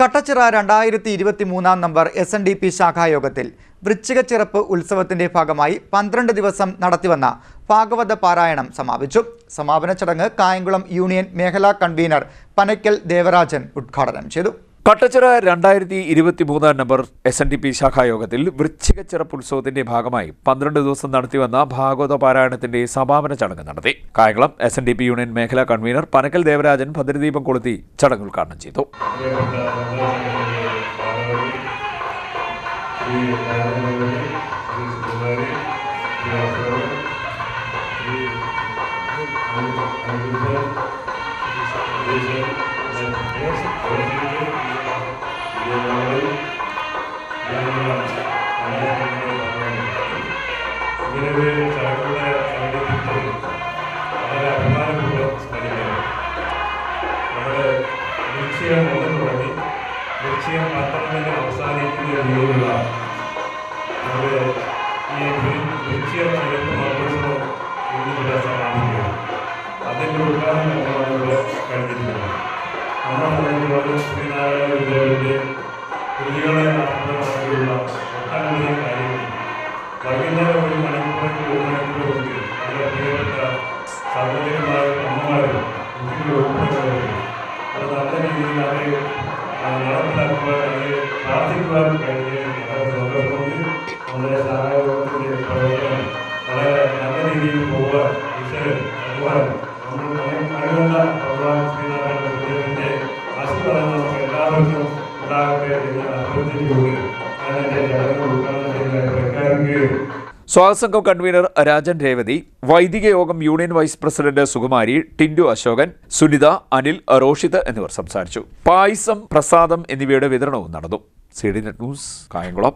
കട്ടച്ചിറ രണ്ടായിരത്തി ഇരുപത്തി മൂന്നാം number S N D P ശാഖായോഗത്തിൽ വൃശ്ചികച്ചിറപ്പ് ഉത്സവത്തിന്റെ ഭാഗമായി പന്ത്രണ്ട് ദിവസം നടത്തിവന്ന ഭാഗവത പാരായണം സമാപിച്ചു. സമാപന ചടങ്ങ് കായംകുളം യൂണിയൻ മേഖലാ കൺവീനർ പനയ്ക്കൽ ദേവരാജൻ ഉദ്ഘാടനം ചെയ്തു. കട്ടച്ചിറ രണ്ടായിരത്തി ഇരുപത്തി മൂന്നാം number S N D P ശാഖായോഗത്തിൽ വൃശ്ചിക ചിറപ്പ് ഉത്സവത്തിന്റെ ഭാഗമായി പന്ത്രണ്ട് ദിവസം നടത്തിവന്ന ഭാഗവത പാരായണത്തിന്റെ സമാപന ചടങ്ങ് നടത്തി. Kayamkulam S N D P union മേഖലാ കൺവീനർ പനക്കൽ ദേവരാജൻ ഭദ്രദീപം കൊളുത്തി ചടങ്ങ് ഉദ്ഘാടനം ചെയ്തു. ഇങ്ങനൊരു ചടങ്ങുകളെ സംഘടിപ്പിച്ചത് വളരെ അഭിമാനപൂർവം നമ്മുടെ വൃശ്ചികം മുതൽ തുടങ്ങി വൃശ്ചികം പന്ത്രണ്ടിന് അവസാനിക്കുന്ന രീതിയിലുള്ള നമ്മുടെ ഈ മഹോത്സവം ഇന്നിവിടെ സമാപിക്കുന്നു അതിന്റെ ഉദ്ഘാടനമാണ് വളരെ സന്തോഷമുണ്ട് നമ്മുടെ സഹായത്തിന്റെ പ്രവർത്തനം വളരെ നല്ല രീതിയിൽ പോകാൻ ഈശ്വരൻ ഭഗവാൻ നമ്മൾ എല്ലാവർക്കും കൺവീനർ രാജൻ രേവതി വൈദിക യോഗം union vice president Sukumari Tindu Ashokan Sunitha Anil Roshith എന്നിവർ സംസാരിച്ചു. പായസം പ്രസാദം എന്നിവയുടെ വിതരണവും നടന്നു. C D net news Kayamkulam.